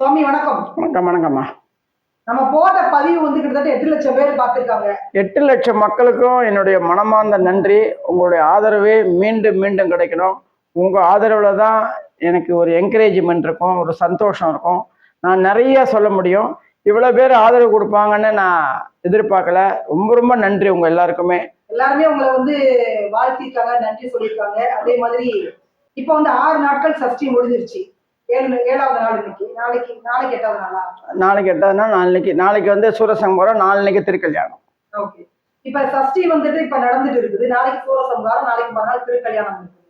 சுவாமி வணக்கம். வணக்கம் வணக்கம்மா. நம்ம போட்ட பதிவு வந்து கிட்டத்தட்ட எட்டு லட்சம் பேர் பார்த்திருக்காங்க. எட்டு லட்சம் மக்களுக்கும் என்னுடைய மனமார்ந்த நன்றி. உங்களுடைய ஆதரவே மீண்டும் மீண்டும் கிடைக்கணும். உங்கள் ஆதரவில் தான் எனக்கு ஒரு என்கரேஜ்மெண்ட் இருக்கும் ஒரு சந்தோஷம் இருக்கும். நான் நிறைய சொல்ல முடியும். இவ்வளோ பேர் ஆதரவு கொடுப்பாங்கன்னு நான் எதிர்பார்க்கல. ரொம்ப ரொம்ப நன்றி உங்கள் எல்லாருக்குமே. எல்லாருமே உங்களை வந்து வாழ்த்திருக்காங்க நன்றி சொல்லியிருக்காங்க. அதே மாதிரி இப்போ வந்து ஆறு நாட்கள் சஷ்டி முடிஞ்சிருச்சு. நாளைக்கு நாளைக்கு எட்டாவது நாளா? நாளைக்கு நாளைக்கு வந்து சூரசங்கரம் நாளைக்கு திருக்கல்யாணம். ஓகே. இப்ப சஷ்டி வந்துட்டு இப்ப நடந்துட்டு இருக்குது. நாளைக்கு சூரசம்ஹாரம் நாளைக்கு மறுநாள் திருக்கல்யாணம் இருக்குது.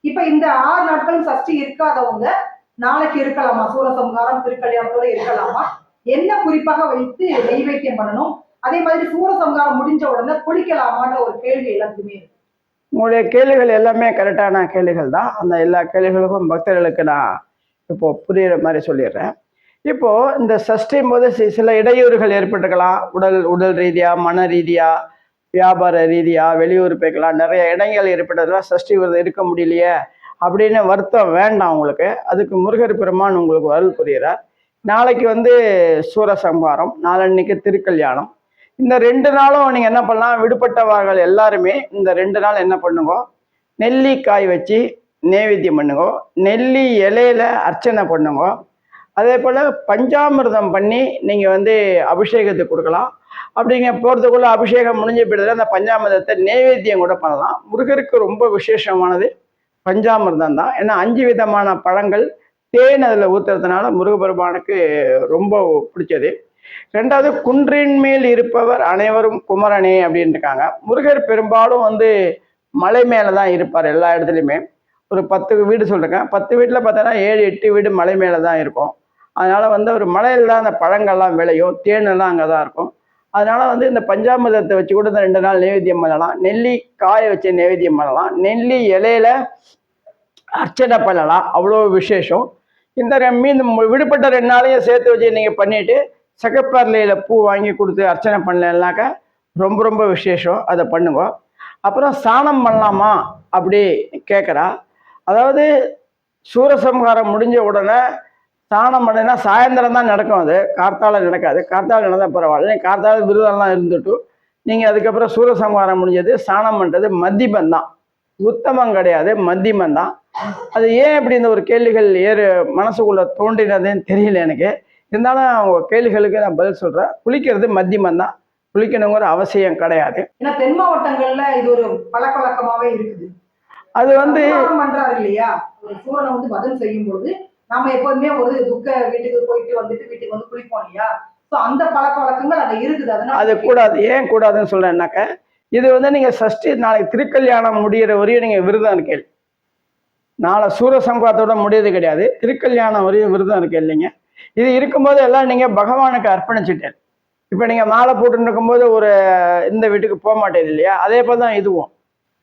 இப்ப இந்த ஆறு நாட்களும் சஷ்டி இருக்காதவங்க நாளைக்கு இருக்கலாமா? சூரசம்ஹாரம் திருக்கல்யாணத்தோட இருக்கலாமா? என்ன குறிப்பாக வைத்து நெய்வேத்தியம் பண்ணணும்? அதே மாதிரி சூரசம்ஹாரம் முடிஞ்ச உடனே குளிக்கலாமான்ற ஒரு கேள்வி எல்லாத்துக்குமே இருக்கு. உங்களுடைய கேள்விகள் எல்லாமே கரெக்டான கேள்விகள் தான். அந்த எல்லா கேள்விகளுக்கும் பக்தர்களுக்கு நான் இப்போது புரியுற மாதிரி சொல்லிடுறேன். இப்போது இந்த சஷ்டியும் போது சில இடையூறுகள் ஏற்பட்டுக்கலாம் உடல் உடல் ரீதியாக மன ரீதியாக வியாபார ரீதியாக வெளியூர் போய்க்கலாம். நிறைய இடங்கள் ஏற்பட்டதெல்லாம் சஷ்டி விரதம் இருக்க முடியலையே அப்படின்னு வருத்தம் வேண்டாம் உங்களுக்கு. அதுக்கு முருகர் பெருமான் உங்களுக்கு அருள் புரிகிறார் நாளைக்கு வந்து சூரசம்ஹாரம் நாளன்னைக்கு திருக்கல்யாணம். இந்த ரெண்டு நாளும் நீங்கள் என்ன பண்ணலாம்? விடுபட்டவர்கள் எல்லாருமே இந்த ரெண்டு நாள் என்ன பண்ணுங்க? நெல்லிக்காய் வச்சு நைவேத்தியம் பண்ணுங்க. நெல்லி இலையில அர்ச்சனை பண்ணுங்க. அதே போல் பஞ்சாமிர்தம் பண்ணி நீங்கள் வந்து அபிஷேகத்துக்கு கொடுக்கலாம். அப்படிங்க போகிறதுக்குள்ள அபிஷேகம் முடிஞ்ச பிறகு அந்த பஞ்சாமிர்தத்தை நைவேத்தியம் கூட பண்ணலாம். முருகருக்கு ரொம்ப விசேஷமானது பஞ்சாமிர்தம் தான். ஏன்னா அஞ்சு விதமான பழங்கள் தேன் அதில் ஊற்றுறதுனால முருகபெருமானுக்கு ரொம்ப பிடிச்சது. ரெண்டாவது குன்றின் மேல் இருப்பவர் அனைவரும் குமரனே அப்படின்னு இருக்காங்க முருகர் பெரும்பாலும் வந்து மலை மேலே தான் இருப்பார் எல்லா இடத்துலையுமே. ஒரு பத்து வீடு சொல்லிருக்கேன் பத்து வீட்டில் பார்த்தோன்னா ஏழு எட்டு வீடு மலை மேலே தான் இருக்கும். அதனால் வந்து ஒரு மலையில் தான் அந்த பழங்கள்லாம் விளையும். தேனெல்லாம் அங்கே தான் இருக்கும். அதனால் வந்து இந்த பஞ்சாமிர்தத்தை வச்சு கூட இந்த ரெண்டு நாள் நைவேத்தியம் பண்ணலாம். நெல்லி காய வச்சு நைவேத்தியம் பண்ணலாம். நெல்லி இலையில அர்ச்சனை பண்ணலாம். அவ்வளோ விசேஷம். இந்த மீன் மு- விடுபட்ட ரெண்டு நாளையும் சேர்த்து வச்சு நீங்கள் பண்ணிவிட்டு சகப்பரலையில் பூ வாங்கி கொடுத்து அர்ச்சனை பண்ணலனாக்கா ரொம்ப ரொம்ப விசேஷம். அதை பண்ணுங்க. அப்புறம் சாணம் பண்ணலாமா? அப்படி கேட்குறா அதாவது சூரசம்ஹாரம் முடிஞ்ச உடனே ஸ்நானம் பண்ணினா சாயந்தரம் தான் நடக்கும் அது. கார்த்தால நடக்காது. கார்த்தால நடந்தால் பரவாயில்ல. கார்த்தால விருதெல்லாம் இருந்துட்டு நீங்கள் அதுக்கப்புறம் சூரசம்ஹாரம் முடிஞ்சது ஸ்நானம் பண்ணுறது மத்தியமம் தான். உத்தமம் கிடையாது மத்தியமம் தான். அது ஏன் இப்படி இந்த ஒரு கேள்விகள் ஏறு மனசுக்குள்ளே தோன்றினதுன்னு தெரியல எனக்கு. இருந்தாலும் அவங்க கேள்விகளுக்கு நான் பதில் சொல்கிறேன் குளிக்கிறது மத்தியமம் தான். குளிக்கணுங்கிற அவசியம் கிடையாது. ஏன்னா தென் மாவட்டங்களில் இது ஒரு பழக்க வழக்கமாகவே இருக்குது. அது வந்து பண்றாரு இல்லையா? சூரனை வந்து வதம் செய்யும் பொழுது நாம எப்போதுமே ஒரு துக்க வீட்டுக்கு போயிட்டு வந்துட்டு வீட்டுக்கு வந்து குளிப்போம் இல்லையா? அந்த பழக்க வழக்கங்கள் அங்க இருக்குது. அதனால அது கூடாது. ஏன் கூடாதுன்னு சொல்றேன்னாக்க இது வந்து நீங்க சஷ்டி நாளைக்கு திருக்கல்யாணம் முடியிற வரையும் நீங்க விரதம் இருக்கீங்க நாளை சூரசம்பாத்தோட முடியறது கிடையாது. திருக்கல்யாணம் வரையும் விரதம் இருக்கு இல்லைங்க. இது இருக்கும்போது எல்லாம் நீங்க பகவானுக்கு அர்ப்பணிச்சுட்டேன் இப்போ நீங்க மாலை போட்டுன்னு இருக்கும்போது ஒரு இந்த வீட்டுக்கு போக மாட்டேது இல்லையா? அதே போல தான் இதுவும்.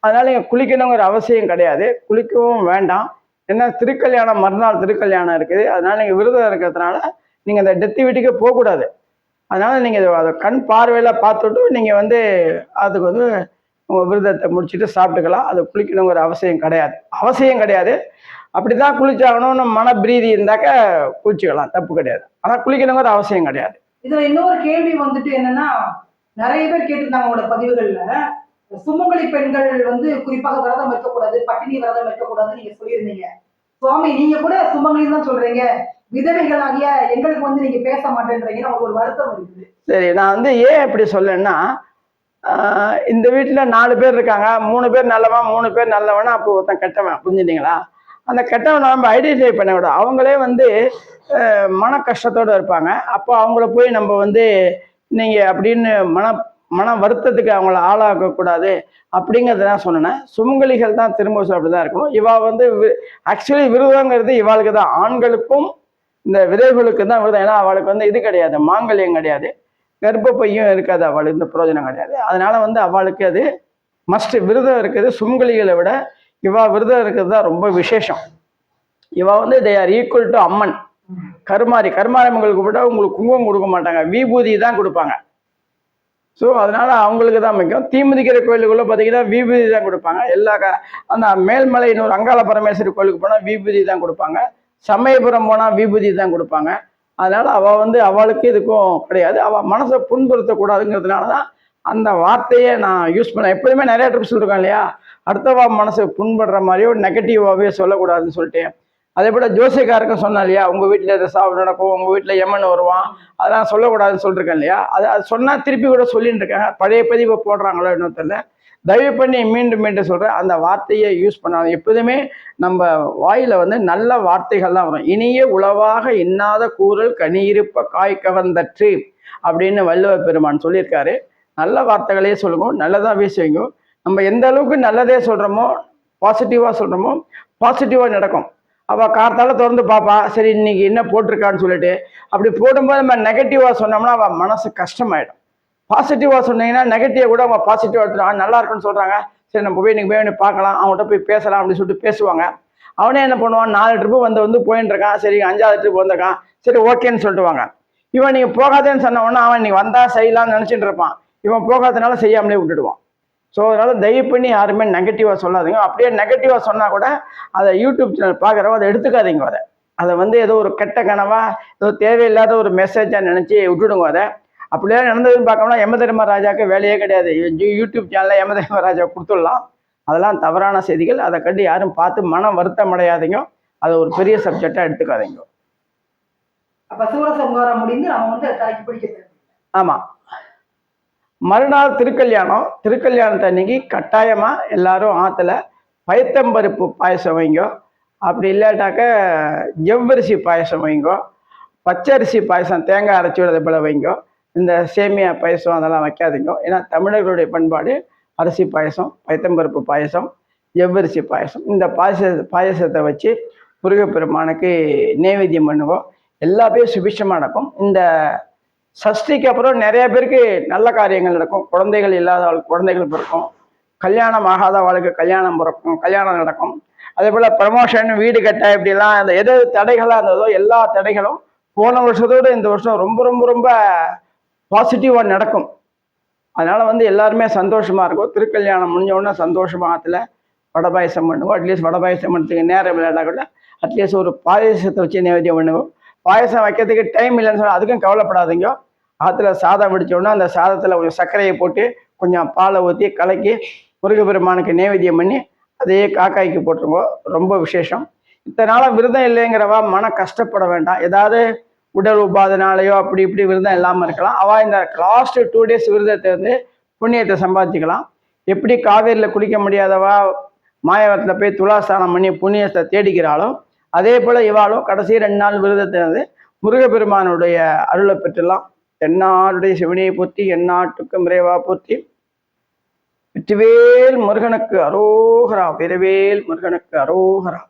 அதனால நீங்கள் குளிக்கணுங்கிற அவசியம் கிடையாது. குளிக்கவும் வேண்டாம். ஏன்னா திருக்கல்யாணம் மறுநாள் திருக்கல்யாணம் இருக்குது. அதனால நீங்கள் விரதம் இருக்கிறதுனால நீங்கள் அந்த டெத்து வீட்டுக்கு போகக்கூடாது. அதனால நீங்கள் அதை கண் பார்வையில் பார்த்துட்டு நீங்கள் வந்து அதுக்கு வந்து உங்கள் விரதத்தை முடிச்சுட்டு சாப்பிட்டுக்கலாம். அது குளிக்கணுங்கிற அவசியம் கிடையாது. அவசியம் கிடையாது. அப்படி தான் குளிச்சாகணும்னு மன பிரீதி இருந்தாக்க குளிச்சுக்கலாம். தப்பு கிடையாது. ஆனால் குளிக்கணுங்கிற அவசியம் கிடையாது. இதில் இன்னொரு கேள்வி வந்துட்டு என்னன்னா நிறைய பேர் கேட்டிருந்தாங்க உங்களோட பதிவுகளில். சுமங்கலி பெண்கள் வந்து குறிப்பாக விரதம் இருக்கக்கூடாது பட்டினி விரதம் இருக்கக்கூடாதுன்னு நீங்க சொல்லியிருந்தீங்க. சுவாமி நீங்க கூட சுமங்கலி தான் சொல்றீங்க. விதவைகளாகிய எங்களுக்கு வந்து நீங்க பேச மாட்டேன்றீங்கன்னு உங்களுக்கு ஒரு வருத்தம் இருக்குது. சரி நான் வந்து ஏன் இப்படி சொல்லேன்னா இந்த வீட்டில் நாலு பேர் இருக்காங்க. மூணு பேர் நல்லவன் மூணு பேர் நல்லவனா அப்போ ஒருத்தன் கெட்டவன் புரிஞ்சுட்டீங்களா? அந்த கெட்டவனை நம்ம ஐடென்டிஃபை பண்ண விட அவங்களே வந்து மன கஷ்டத்தோடு இருப்பாங்க. அப்போ அவங்கள போய் நம்ம வந்து நீங்கள் அப்படின்னு மன மன வருத்தத்துக்கு அவங்கள ஆளாக்கக்கூடாது அப்படிங்கிறத தான் சொன்னேன். சுமங்கலிகள் தான் திரும்ப அப்படி தான் இருக்கணும். இவா வந்து ஆக்சுவலி விருதங்கிறது இவாளுக்கு தான். ஆண்களுக்கும் இந்த விதைகளுக்கு தான் விரதம். ஏன்னா அவளுக்கு வந்து இது கிடையாது. மாங்கல்யம் கிடையாது. கர்ப்பப்பையும் இருக்காது அவளுக்கு. இந்த பிரயோஜனம் கிடையாது. அதனால வந்து அவளுக்கு அது மஸ்ட் விரதம் இருக்குது சுமங்கலிகளை விட இவா விரதம் இருக்கிறது தான் ரொம்ப விசேஷம். இவா வந்து தே ஆர் ஈக்குவல் டு அம்மன். கருமாரி. கருமாரியம்மங்களுக்கு விட உங்களுக்கு குங்குமம் கொடுக்க மாட்டாங்க. விபூதி தான் கொடுப்பாங்க. ஸோ அதனால் அவங்களுக்கு தான் முக்கியம். தீமுதிக்கிற கோயிலுக்குள்ளே பார்த்தீங்கன்னா விபூதி தான் கொடுப்பாங்க. எல்லா க அந்த மேல்மலை இன்னொரு அங்காள பரமேஸ்வரி கோயிலுக்கு போனால் விபூதி தான் கொடுப்பாங்க. சமயபுரம் போனால் விபூதி தான் கொடுப்பாங்க. அதனால் அவள் வந்து அவளுக்கு இதுக்கும் கிடையாது. அவள் மனசை புண்படுத்தக்கூடாதுங்கிறதுனால தான் அந்த வார்த்தையை நான் யூஸ் பண்ணேன். எப்போதுமே நிறைய ட்ரிப் சொல்லிருக்கேன் இல்லையா? அடுத்தவா மனசை புண்படுற மாதிரியோ நெகட்டிவாகவே சொல்லக்கூடாதுன்னு சொல்லிட்டு அதே போல ஜோசியக்காரருக்கும் சொன்னேன் இல்லையா உங்கள் வீட்டில் எதை சாவு நடக்கும் உங்கள் வீட்டில் எம்மன் வருவான் அதெல்லாம் சொல்லக்கூடாதுன்னு சொல்லியிருக்கேன் இல்லையா? அது அது சொன்னால் திருப்பி கூட சொல்லிட்டு இருக்காங்க. பழைய பதிவை போடுறாங்களோ இன்னும் தெரியல. தயவு பண்ணி மீண்டும் மீண்டும் சொல்கிறேன் அந்த வார்த்தையை யூஸ் பண்ணாது எப்போதுமே நம்ம வாயில் வந்து நல்ல வார்த்தைகள் தான் வரும். இனிய உளவாக இன்னாத கூறல் கனியிருப்ப காய் கவர்ந்தற்று அப்படின்னு வள்ளுவ பெருமான் சொல்லியிருக்காரு. நல்ல வார்த்தைகளே சொல்லுங்க நல்லதாகவே செய்யுங்க நம்ம எந்த அளவுக்கு நல்லதே சொல்கிறோமோ பாசிட்டிவாக சொல்கிறோமோ பாசிட்டிவாக நடக்கும். அவள் கார்த்தால திறந்து பார்ப்பா சரி இன்னைக்கு என்ன போட்டிருக்கான்னு சொல்லிட்டு அப்படி போடும்போது நம்ம நெகட்டிவாக சொன்னோம்னா அவள் மனசு கஷ்டமாயிடும். பாசிட்டிவாக சொன்னீங்கன்னா நெகட்டிவ் கூட அவங்க பாசிட்டிவாக எடுத்துருவாங்க நல்லா இருக்குன்னு சொல்கிறாங்க சரி நம்ம போய் இன்றைக்கி போய் இன்னைக்கு பார்க்கலாம் அவங்கள்ட்ட போய் பேசலாம் அப்படின்னு சொல்லிட்டு பேசுவாங்க. அவனே என்ன பண்ணுவான் நாலு ட்ரிப்பு வந்து வந்து போயின்னு இருக்கான். சரி அஞ்சாவது ட்ரிப் வந்திருக்கான். சரி ஓகேன்னு சொல்லிட்டுவாங்க இவன் நீங்கள் போகாதேன்னு சொன்ன உடனே அவன் நீ வந்தால் செய்யலாம்னு நினச்சிட்டு இருப்பான். இவன் போகாதனால செய்யாமலே விட்டுடுவான். ஸோ அதனால தயவு பண்ணி யாருமே நெகட்டிவாக சொல்லாதீங்க. அப்படியே நெகட்டிவாக சொன்னால் கூட அதை யூடியூப் சேனல் பார்க்குறவங்க அதை எடுத்துக்காதீங்க அதை. அதை வந்து ஏதோ ஒரு கெட்ட கனவா ஏதோ தேவையில்லாத ஒரு மெசேஜாக நினச்சி விட்டுடுங்க அதை. அப்படியே நடந்ததுன்னு பார்க்கணும்னா யமதர்ம ராஜாக்கு வேலையே கிடையாது. யூடியூப் சேனலில் யமதர்ம ராஜா கொடுத்துடலாம். அதெல்லாம் தவறான செய்திகள். அதை கண்டு யாரும் பார்த்து மனம் வருத்தம் அடையாதீங்க அதை ஒரு பெரிய சப்ஜெக்டாக எடுத்துக்காதீங்க. அப்ப சூரசம்ஹாரம் முடிந்து நம்ம வந்து தலைக்கு பிடிக்கிறது ஆமாம் மறுநாள் திருக்கல்யாணம். திருக்கல்யாணத்தை அன்னைக்கு கட்டாயமாக எல்லாரும் ஆற்றுல பயத்தம்பருப்பு பாயசம் வைங்கோ. அப்படி இல்லாட்டாக்க ஜவ்வரிசி பாயசம் வைங்கோ. பச்சரிசி பாயசம் தேங்காய் அரைச்சி விடுறது போல வைங்கோ. இந்த சேமியா பாயசம் அதெல்லாம் வைக்காதீங்க. ஏன்னா தமிழர்களுடைய பண்பாடு அரிசி பாயசம் பயத்தம்பருப்பு பாயசம் ஜவ்வரிசி பாயசம். இந்த பாயச பாயசத்தை வச்சு முருகப்பெருமானுக்கு நைவேத்தியம் பண்ணுவோம். எல்லாமே சுபிஷமாக நடக்கும். இந்த சஷ்டிக்கு அப்புறம் நிறைய பேருக்கு நல்ல காரியங்கள் நடக்கும். குழந்தைகள் இல்லாத ஆளுக்கு குழந்தைகள் பிறக்கும். கல்யாணம் ஆகாத ஆளுக்கு கல்யாணம் பிறக்கும் கல்யாணம் நடக்கும். அதே போல் ப்ரமோஷன் வீடு கட்ட இப்படிலாம் அந்த எது தடைகளாக இருந்ததோ எல்லா தடைகளும் போன வருஷத்தோடு இந்த வருஷம் ரொம்ப ரொம்ப ரொம்ப பாசிட்டிவாக நடக்கும். அதனால் வந்து எல்லாருமே சந்தோஷமாக இருக்கும். திருக்கல்யாணம் முடிஞ்ச உடனே சந்தோஷமாக அதில் வடை பாயசம் பண்ணுவோம். அட்லீஸ்ட் வடை பாயசம் பண்ணுறதுக்கு நேரம் இல்லாட்டா கூட அட்லீஸ்ட் ஒரு பாயசத்தை வச்சு நைவேத்தியம் பண்ணுவோம். பாயசம் வைக்கிறதுக்கு டைம் இல்லைன்னு சொன்னால் அதுக்கும் கவலைப்படாதீங்க. ஆற்றுல சாதம் வடிச்ச அந்த சாதத்தில் கொஞ்சம் சர்க்கரையை போட்டு கொஞ்சம் பாலை ஊற்றி கலக்கி முருகப்பெருமானுக்கு நைவேத்தியம் பண்ணி அதையே காக்காய்க்கு போட்டுருங்க. ரொம்ப விசேஷம். இத்தனை நாளாக விரதம் இல்லைங்கிறவா மன கஷ்டப்பட வேண்டாம். ஏதாவது உடல் உபாதனாலேயோ அப்படி இப்படி விரதம் இல்லாமல் இருக்கலாம். அவள் இந்த லாஸ்ட் டூ டேஸ் விரதத்தை வந்து புண்ணியத்தை சம்பாதிக்கலாம் எப்படி காவேரியில் குளிக்க முடியாதவா மாயவரத்தில் போய் துலாஸ்தானம் பண்ணி புண்ணியத்தை தேடிக்கிறாலும் அதே போல் இவாளும் கடைசி ரெண்டு நாள் விரதத்தை வந்து முருகப்பெருமானுடைய அருளை பெற்றுலாம் தென்னாருடைய சிவனியை போற்றி எந்நாட்டுக்கும் விரைவா போற்றி வெற்றிவேல் முருகனுக்கு அரோகரா விரவேல் முருகனுக்கு அரோகரா.